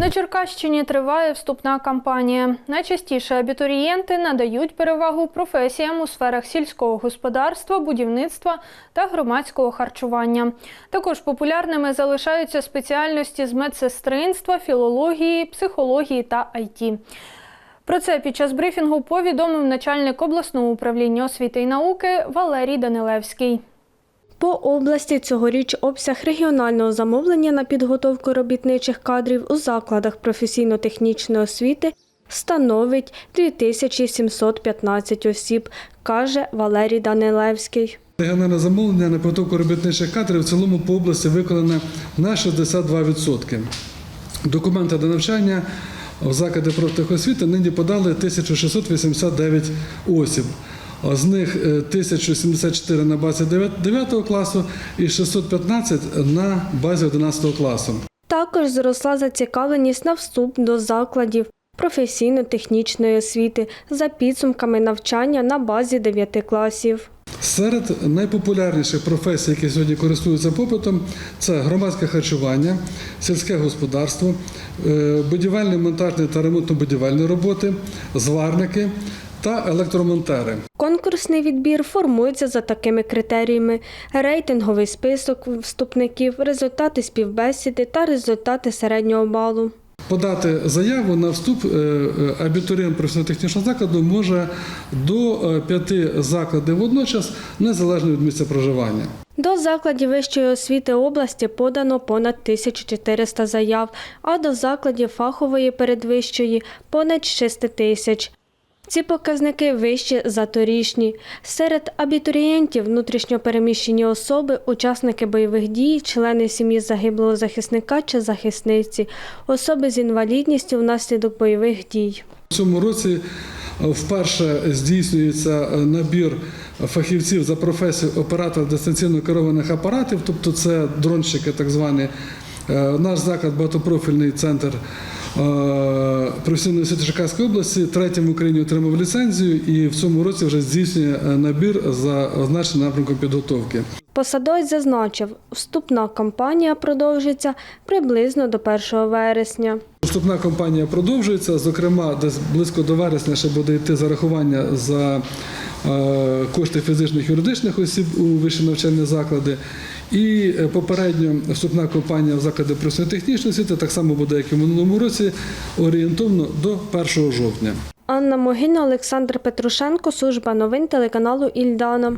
На Черкащині триває вступна кампанія. Найчастіше абітурієнти надають перевагу професіям у сферах сільського господарства, будівництва та громадського харчування. Також популярними залишаються спеціальності з медсестринства, філології, психології та ІТ. Про це під час брифінгу повідомив начальник обласного управління освіти і науки Валерій Данилевський. По області цьогоріч обсяг регіонального замовлення на підготовку робітничих кадрів у закладах професійно-технічної освіти становить 2715 осіб, каже Валерій Данилевський. Регіональне замовлення на підготовку робітничих кадрів в цілому по області виконане на 62%. Документи до навчання в заклади профтехосвіти нині подали 1689 осіб. З них е, 1074 на базі 9 класу і 615 на базі 11 класу. Також зросла зацікавленість на вступ до закладів професійно-технічної освіти за підсумками навчання на базі 9 класів. Серед найпопулярніших професій, які сьогодні користуються попитом, це громадське харчування, сільське господарство, е, будівельні, монтажні та ремонтно-будівельні роботи, зварники та електромонтери. Конкурсний відбір формується за такими критеріями: рейтинговий список вступників, результати співбесіди та результати середнього балу. Подати заяву на вступ е, е, абітурієнт професійно-технічного закладу може до е, п'яти закладів водночас, незалежно від місця проживання. До закладів вищої освіти області подано понад 1400 заяв, а до закладів фахової передвищої понад 6 тисяч. Ці показники вищі за торішні. Серед абітурієнтів внутрішньопереміщені особи, учасники бойових дій, члени сім'ї загиблого захисника чи захисниці, особи з інвалідністю внаслідок бойових дій. У цьому році е, вперше здійснюється е, набір фахівців за професією оператор дистанційно керованих апаратів, тобто це дронщики, так звані. Е, Наш заклад багатопрофільний центр е, професійної освіти Черкаської області третім в Україні отримав ліцензію і в цьому році вже здійснює е, набір за означеним напрямком підготовки. Посадовець зазначив, вступна кампанія продовжиться приблизно до 1 вересня. Вступна кампанія продовжується. Зокрема, десь близько до вересня ще буде йти зарахування за кошти фізичних юридичних осіб у вищі навчальні заклади. І е, попередньо вступна компанія в заклади професійно-технічної освіти так само буде, як і в минулому році, орієнтовно до 1 жовтня. Анна Могильна, Олександр Петрушенко, служба новин телеканалу Ільдана.